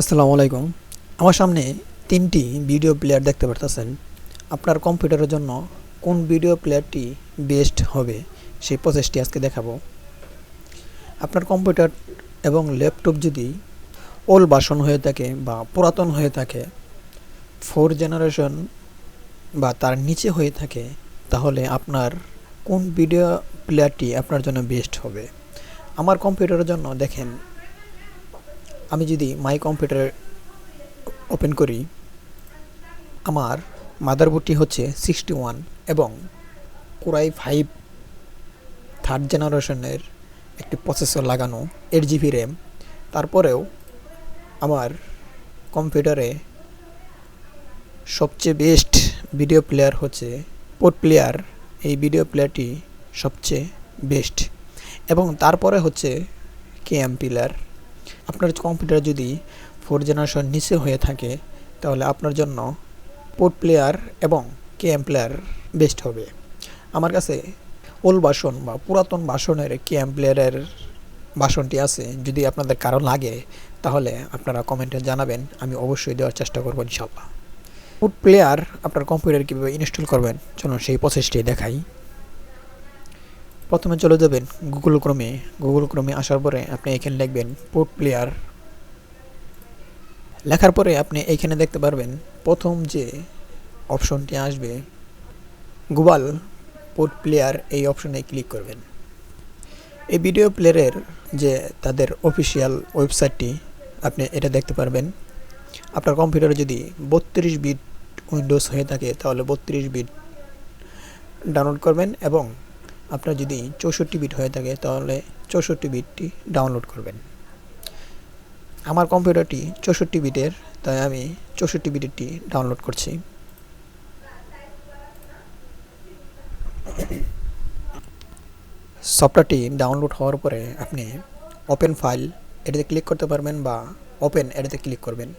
আসসালামু আলাইকুম। আমার সামনে তিনটি ভিডিও প্লেয়ার দেখতে পারতেছেন। আপনার কম্পিউটারের জন্য কোন ভিডিও প্লেয়ারটি বেস্ট হবে সেই প্রসেসটি আজকে দেখাবো। আপনার কম্পিউটার এবং ল্যাপটপ যদি ওল্ড বাসন হয়ে থাকে বা পুরাতন হয়ে থাকে, ফোর জেনারেশন বা তার নিচে হয়ে থাকে, তাহলে আপনার কোন ভিডিও প্লেয়ারটি আপনার জন্য বেস্ট হবে? আমার কম্পিউটারের জন্য দেখেন আমি যদি মাই কম্পিউটার ওপেন করি, আমার মাদারবোর্ডটি হচ্ছে সিক্সটি ওয়ান এবং কোরাই ফাইভ থার্ড জেনারেশনের একটি প্রসেসর লাগানো এইট জিবি র্যাম তারপরেও আমার কম্পিউটারে সবচেয়ে বেস্ট ভিডিও প্লেয়ার হচ্ছে পোর্ট প্লেয়ার এই ভিডিও প্লেয়ারটি সবচেয়ে বেস্ট এবং তারপরে হচ্ছে কেএম প্লেয়ার আপনার কম্পিউটার যদি ফোর জেনারেশন নিচে হয়ে থাকে, তাহলে আপনার জন্য পোর্ট প্লেয়ার এবং কেএম প্লেয়ার বেস্ট হবে। আমার কাছে ওল্ড বাসন বা পুরাতন বাসনের কেএম প্লেয়ারের বাসনটি আছে, যদি আপনাদের কারও লাগে, তাহলে আপনারা কমেন্টে জানাবেন, আমি অবশ্যই দেওয়ার চেষ্টা করব ইনশাল্লাহ পোর্ট প্লেয়ার আপনার কম্পিউটার কীভাবে ইনস্টল করবেন, চলুন সেই প্রসেসটি দেখাই। প্রথমে চলে যাবেন গুগল ক্রমে গুগল ক্রমে আসার পরে আপনি এখানে লিখবেন পোর্ট প্লেয়ার লেখার পরে আপনি এখানে দেখতে পারবেন প্রথম যে অপশনটি আসবে গুগল পোর্ট প্লেয়ার এই অপশনে ক্লিক করবেন। এই ভিডিও প্লেয়ারের যে তাদের অফিসিয়াল ওয়েবসাইটটি আপনি এটা দেখতে পারবেন। আপনার কম্পিউটারে যদি বত্রিশ বিট উইন্ডোজ হয়ে থাকে, তাহলে বত্রিশ বিট ডাউনলোড করবেন এবং আপনার যদি চৌষট্টি বিট হয়ে থাকে, তাহলে চৌষট্টি বিটটি ডাউনলোড করবেন। আমার কম্পিউটারটি চৌষট্টি বিটের তাই আমি চৌষট্টি বিটেরটি ডাউনলোড করছি। সফটওয়্যারটি ডাউনলোড হওয়ার পরে আপনি ওপেন ফাইল এটাতে ক্লিক করতে পারবেন বা ওপেন এটাতে ক্লিক করবেন।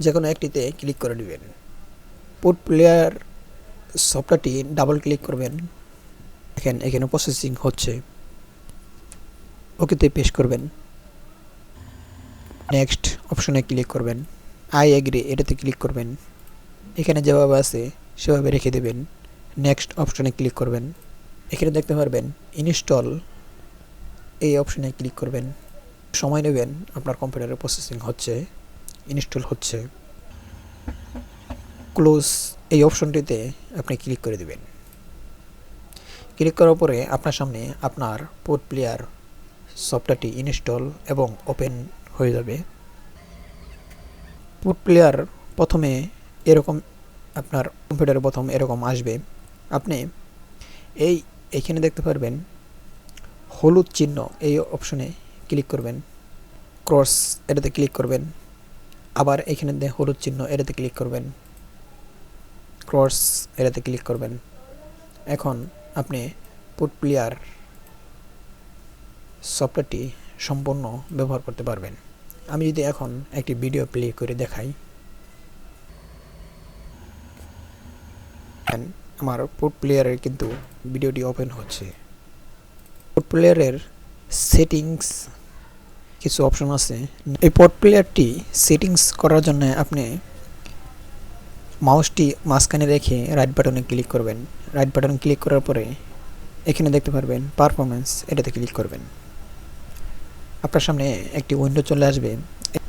যে কোনো একটিতে ক্লিক করে নেবেন। পোর্ট প্লেয়ার সফটওয়্যারটি ডাবল ক্লিক করবেন। দেখেন, এখানে প্রসেসিং হচ্ছে। ওকেতে পেশ করবেন। নেক্সট অপশনে ক্লিক করবেন। আই এগ্রি এটাতে ক্লিক করবেন। এখানে যেভাবে আছে, সেভাবে রেখে দেবেন। নেক্সট অপশনে ক্লিক করবেন। এখানে দেখতে পারবেন ইনস্টল এই অপশনে ক্লিক করবেন। সময় নেবেন, আপনার কম্পিউটারে প্রসেসিং হচ্ছে ইনস্টল হচ্ছে। ক্লোজ এই অপশনটিতে আপনি ক্লিক করে দেবেন। ক্লিক করার পরে আপনার সামনে আপনার পোর্ট প্লেয়ার সফটওয়্যারটি ইনস্টল এবং ওপেন হয়ে যাবে। পোর্ট প্লেয়ার প্রথমে এরকম আপনার কম্পিউটারে প্রথম এরকম আসবে। আপনি এই এখানে দেখতে পারবেন হলুদ চিহ্ন এই অপশনে ক্লিক করবেন। ক্রস এটাতে ক্লিক করবেন। আবার এখানে হলুদ চিহ্ন এটাতে ক্লিক করবেন। ক্রস এটাতে ক্লিক করবেন। এখন আপনি পুট প্লেয়ার সফটওয়্যারটি সম্পূর্ণ ব্যবহার করতে পারবেন। আমি যদি এখন একটি ভিডিও প্লে করে দেখাই। আমার পোর্ট প্লেয়ারের কিন্তু ভিডিওটি ওপেন হচ্ছে। পোর্ট প্লেয়ারের সেটিংস কিছু অপশন আছে। এই পোর্ট প্লেয়ারটি সেটিংস করার জন্য আপনি মাউসটি মাঝখানে রেখে রাইট বাটনে ক্লিক করবেন। রাইট বাটন ক্লিক করার পরে এখানে দেখতে পারবেন পারফরমেন্স এটাতে ক্লিক করবেন। আপনার সামনে একটি উইন্ডো চলে আসবে।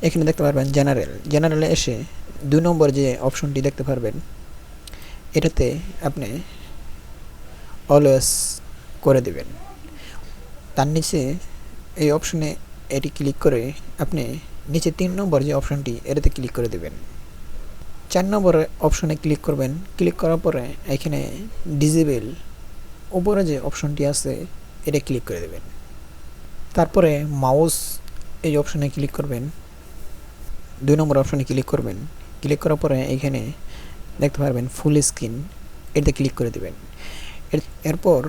এখানে দেখতে পারবেন জেনারেল জেনারেলে এসে দুই নম্বর যে অপশনটি দেখতে পারবেন, এটাতে আপনি অলওয়েস করে দেবেন। তার নিচে এই অপশনে এটি ক্লিক করে আপনি নিচে তিন নম্বর যে অপশনটি এটাতে ক্লিক করে দেবেন। চার নম্বর অপশনে ক্লিক করবেন। ক্লিক করার পরে এখানে ডিজেবল উপরে যে অপশনটি আছে, এটা ক্লিক করে দেবেন। তারপরে মাউস এই অপশনে ক্লিক করবেন। দুই নম্বর অপশনে ক্লিক করবেন। ক্লিক করার পরে এখানে দেখতে পারবেন ফুল স্ক্রিন এটাতে ক্লিক করে দেবেন। এরপর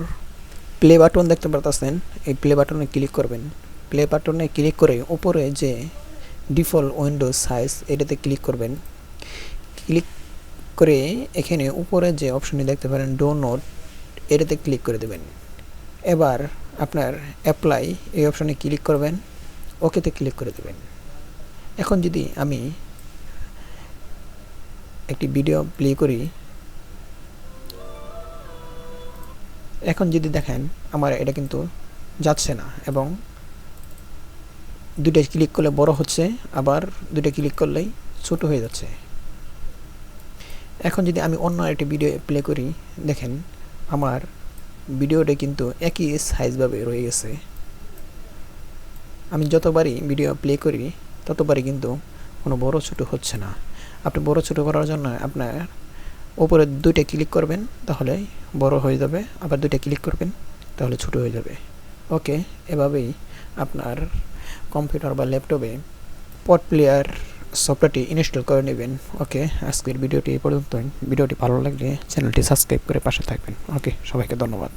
প্লে বাটন দেখতে পারতেছেন, এই প্লে বাটনে ক্লিক করবেন। প্লে বাটনে ক্লিক করে উপরে যে ডিফল্ট উইন্ডোজ সাইজ এটাতে ক্লিক করবেন। ক্লিক করে এখানে উপরে যে অপশনটি দেখতে পারেন, ডো নোট, এটাতে ক্লিক করে দেবেন। এবার আপনার অ্যাপ্লাই এই অপশনে ক্লিক করবেন, ওকেতে ক্লিক করে দেবেন। এখন যদি আমি একটি ভিডিও প্লে করি, এখন যদি দেখেন আমার এটা কিন্তু যাচ্ছে না এবং দুটো ক্লিক করলে বড় হচ্ছে, আবার দুটো ক্লিক করলেই ছোট হয়ে যাচ্ছে। এখন যদি আমি অন্য একটি ভিডিও প্লে করি, দেখেন, আমার ভিডিওটা কিন্তু একই সাইজভাবে রয়ে গেছে। আমি যতবারই ভিডিও প্লে করি, ততবারই কিন্তু কোনো বড় ছোটো হচ্ছে না। আপনি বড় ছোটো করার জন্য আপনার উপরে দুইটা ক্লিক করবেন, তাহলে বড় হয়ে যাবে। আবার দুইটা ক্লিক করবেন, তাহলে ছোটো হয়ে যাবে। ওকে এভাবেই আপনার কম্পিউটার বা ল্যাপটপে পট প্লেয়ার সফটওয়্যারটি ইনস্টল করে নেবেন। ওকে, আজকের ভিডিওটি এই পর্যন্ত ভিডিওটি ভালো লাগলে চ্যানেলটি সাবস্ক্রাইব করে পাশে থাকবেন। ওকে, সবাইকে ধন্যবাদ।